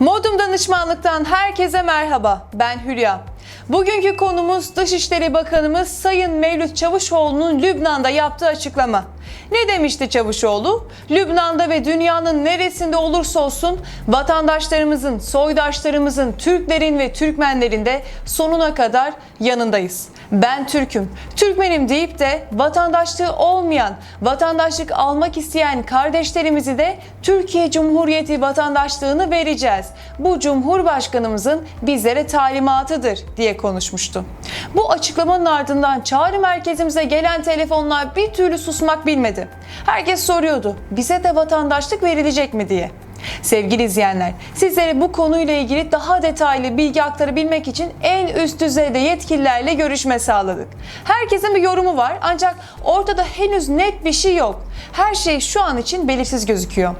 Modum Danışmanlık'tan herkese merhaba. Ben Hülya. Bugünkü konumuz Dışişleri Bakanımız Sayın Mevlüt Çavuşoğlu'nun Lübnan'da yaptığı açıklama. Ne demişti Çavuşoğlu? Lübnan'da ve dünyanın neresinde olursa olsun vatandaşlarımızın, soydaşlarımızın, Türklerin ve Türkmenlerin de sonuna kadar yanındayız. Ben Türk'üm, Türkmenim deyip de vatandaşlığı olmayan, vatandaşlık almak isteyen kardeşlerimizi de Türkiye Cumhuriyeti vatandaşlığını vereceğiz. Bu Cumhurbaşkanımızın bizlere talimatıdır diye konuşmuştu. Bu açıklamanın ardından çağrı merkezimize gelen telefonlar bir türlü susmak bilmedi. Herkes soruyordu bize de vatandaşlık verilecek mi diye. Sevgili izleyenler, sizlere bu konuyla ilgili daha detaylı bilgi aktarabilmek için en üst düzeyde yetkililerle görüşme sağladık. Herkesin bir yorumu var ancak ortada henüz net bir şey yok. Her şey şu an için belirsiz gözüküyor.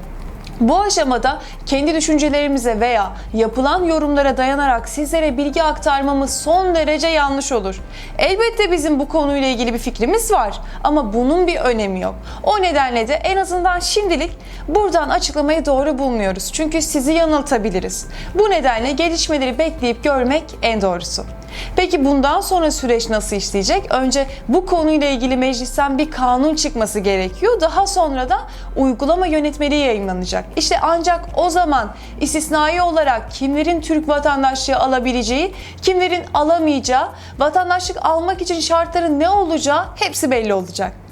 Bu aşamada kendi düşüncelerimize veya yapılan yorumlara dayanarak sizlere bilgi aktarmamız son derece yanlış olur. Elbette bizim bu konuyla ilgili bir fikrimiz var ama bunun bir önemi yok. O nedenle de en azından şimdilik buradan açıklamayı doğru bulmuyoruz. Çünkü sizi yanıltabiliriz. Bu nedenle gelişmeleri bekleyip görmek en doğrusu. Peki bundan sonra süreç nasıl işleyecek? Önce bu konuyla ilgili meclisten bir kanun çıkması gerekiyor. Daha sonra da uygulama yönetmeliği yayınlanacak. İşte ancak o zaman istisnai olarak kimlerin Türk vatandaşlığı alabileceği, kimlerin alamayacağı, vatandaşlık almak için şartların ne olacağı hepsi belli olacak.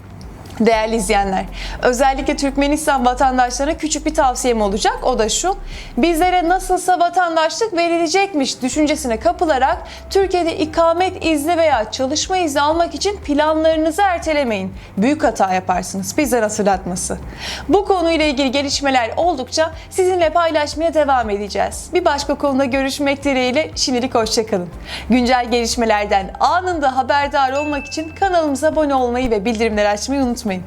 Değerli izleyenler, özellikle Türkmenistan vatandaşlarına küçük bir tavsiyem olacak. O da şu, bizlere nasılsa vatandaşlık verilecekmiş düşüncesine kapılarak Türkiye'de ikamet izni veya çalışma izni almak için planlarınızı ertelemeyin. Büyük hata yaparsınız. Bizden hatırlatması. Bu konuyla ilgili gelişmeler oldukça sizinle paylaşmaya devam edeceğiz. Bir başka konuda görüşmek dileğiyle şimdilik hoşçakalın. Güncel gelişmelerden anında haberdar olmak için kanalımıza abone olmayı ve bildirimleri açmayı unutmayın. me.